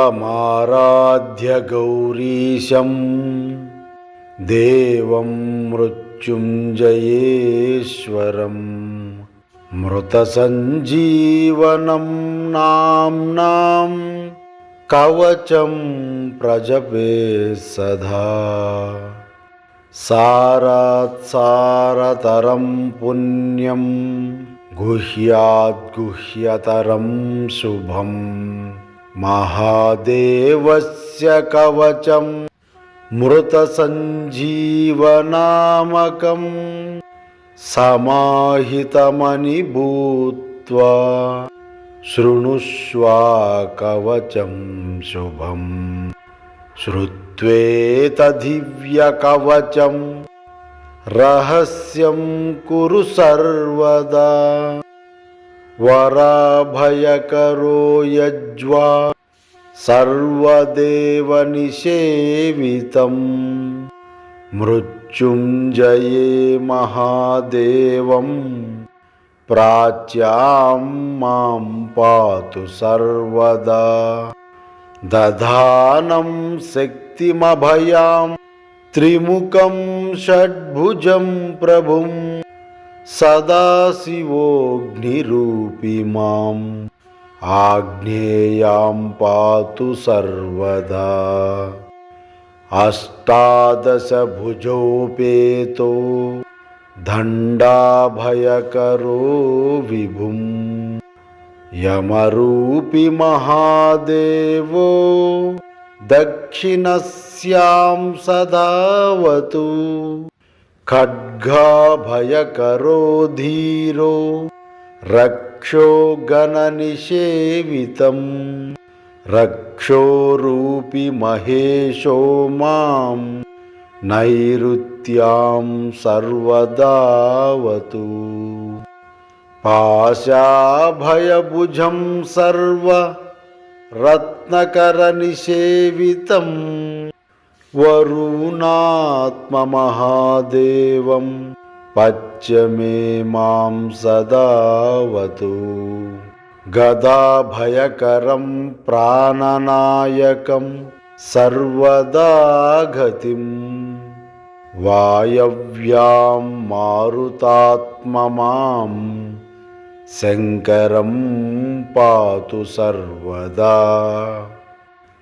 एवमाराध्य गौरीशं। देवं मृत्युञ्जयेश्वरम् मृतसञ्जीवनं नाम्नां कवचं प्रजपे सदा। सारात् सारतरं पुण्यं गुह्याद्गुह्यतरं शुभम्। महादेवस्य कवचं मृतसञ्जीवनामकं समाहितमनिभूत्वा शृणुष्वा कवचं शुभम् श्रुत्वेतदिव्यकवचं रहस्यं कुरु सर्वदा वराभयकरो यज्वा सर्वदेवनिषेवितं मृत्युञ्जये महादेवं प्राच्यां माँ पातु सर्वदा। दधानं शक्तिमभयां त्रिमुखं षड्भुजं प्रभुं సదాశివోగ్నిరూపి మాం ఆగ్నేయాం పాతు సర్వదా అష్టాదశభుజోపేతో దండాభయకరో విభుం యమరూపి మహాదేవో దక్షిణస్యాం సదావతు खड्गाभयकरो धीरो। रक्षो गणनिषेवितं। रक्षोरूपि महेशो माँ। नैऋत्यां सर्वदावतु। पाशाभयभुजं सर्व रत्नकरनिषेवितं वरुणात्ममहादेवं पच्यमे मां सदावतु गदाभयकरं प्राणनायकं सर्वदा गतिं वायव्यां मारुतात्ममां शङ्करं पातु सर्वदा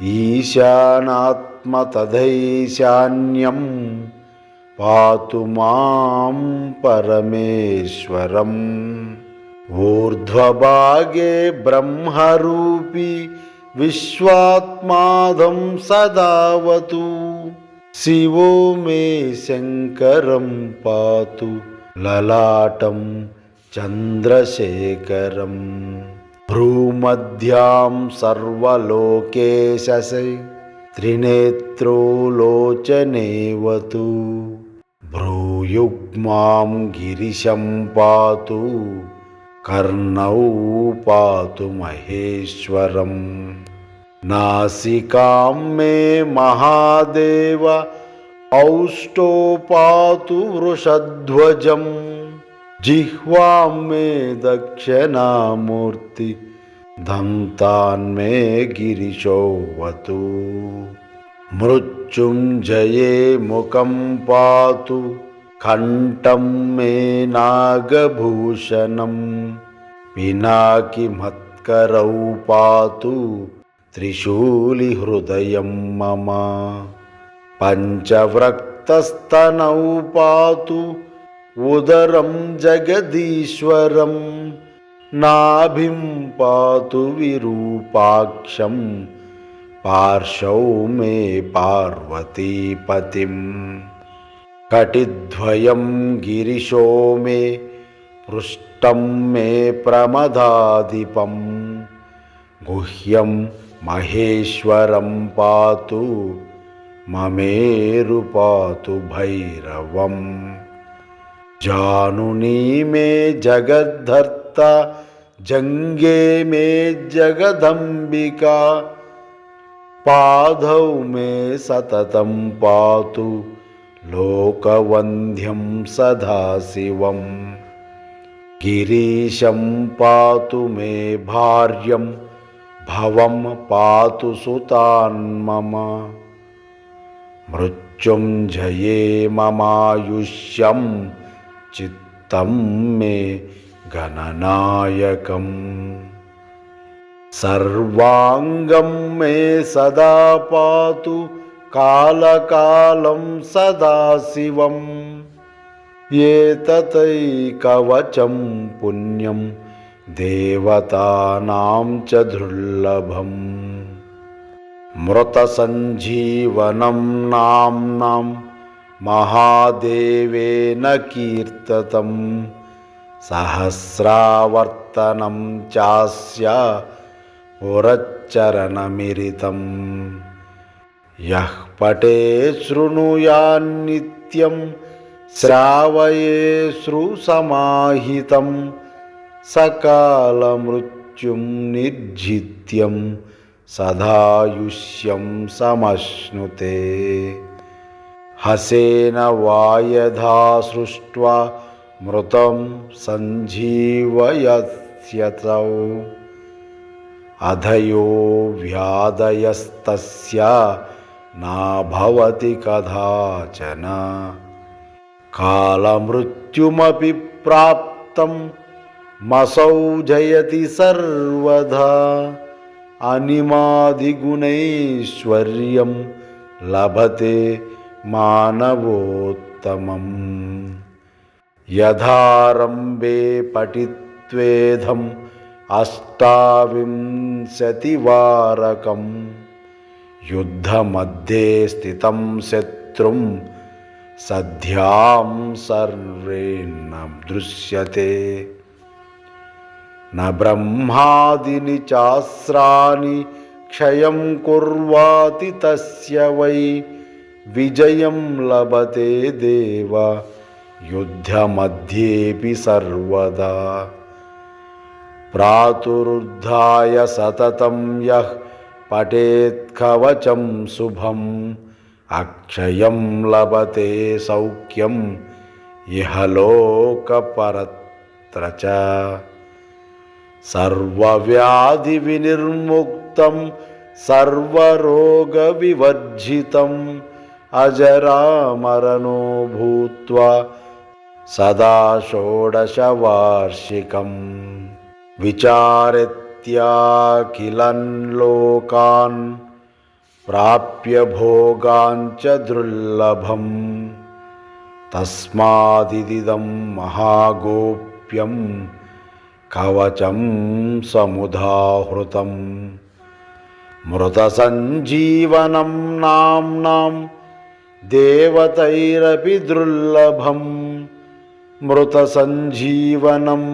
ఈశానాత్మతథైశాన్యం పాతు మాం పరమేశ్వరం ఊర్ధ్వభాగే బ్రహ్మరూపి విశ్వాత్మాదం సదావతు శివో మే శంకరం పాతు లలాటం చంద్రశేఖరం भ्रूमध्यां त्रिनेत्रो लोचनेवतु भ्रूयुग्मां गिरिशं पातु कर्णौ पातु महेश्वरम्। नासिकां मे महादेव औष्टो पातु జిహ్వామ్మే దక్షిణామూర్తి దంతాన్మే గిరిశోవతు మృత్యుంజయే ముఖం పాతు కంఠం మే నాగభూషణం పినాకి మత్కరౌ పాతు త్రిశూలి హృదయం మమ పంచవ్రక్తస్తనౌ పాతు उदरं जगदीश्वरं, नाभिं पातु विरूपाक्षं पार्श्वौ मे पार्वतीपतिं। कटिद्वयं गिरीशो मे पृष्ठ मे प्रमदाधिपं गुह्यं महेश्वरं पातु, ममेरु पातु भैरवम्। जानुनी मे जगद्धर्ता, जंगे मे जगदंबिका पाधौ मे सततं पातु, लोकवन्ध्यं सदा शिव। गिरीशं पातु मे भार्यं, भवं पातु सुतान्मम मृत्युञ्जये ममायुष्यम्। చిత్తం మే గణనాయకం సర్వాంగం మే సదా పాతు కాలకాలం సదాశివం ఏతతైకవచం పుణ్యం దేవతానాం చ దుర్లభం. మృతసञ्जीवनं नाम्नां మహాదేవేన కీర్తతం సహస్రావర్తనం చాస్య పురచ్చరణమిరితం. యః పటే శృణుయాన్నిత్యం శ్రావయే శ్రుసమాహితం సకాలమృత్యుం నిర్జిత్యం సదాయుష్యం సమశ్నుతే. हसेन वायधा सृष्ट्वा मृतं सञ्जीवयस्यतौ। अधयो व्याधयस्तस्य नाभवति कदाचन। कालमृत्युमपि प्राप्तं मसौ जयति सर्वधा अनिमादिगुणैश्वर्यं लभते మానవోత్తమం. యథారంభే పఠిత్వేధం అష్టావింశతివారకం. యుద్ధమధ్యే స్థితం శత్రుం సధ్యాం సర్వేణ దృశ్యతే. నబ్రహ్మాదిని చాస్రాని క్షయం కుర్వాతి తస్య వై विजय लभते देव, युद्धमध्येऽपि सर्वदा। प्रातुरुद्धाय सतत यः पठेत्कवचं शुभम्, अक्षयं लभते सौख्यं इहलोकपरत्र च। सर्वव्याधिविनिर्मुक्तं, सर्वरोगविवर्जितम् अजरामरनो भूत्वा सदा षोडशवार्षिकम्। विचारित्याखिलन् लोकान् प्राप्य भोगाञ्च दुर्लभम्। तस्मादिदं महागोप्यं कवचं समुदाहृतम्। मृतसञ्जीवनं नाम्नाम् దేవతైరపి దుర్లభం మృతసञ्जीवनं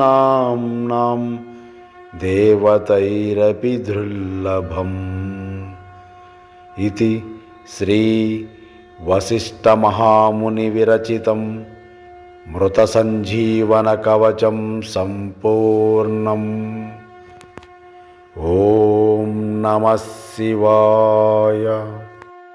नाम्नां देवतैरपि दुर्लभम् इति श्रीवसिष्ठमहामुनिविरचितं मृतसञ्जीवनकवचं सम्पूर्णम् ॐ नमः शिवाय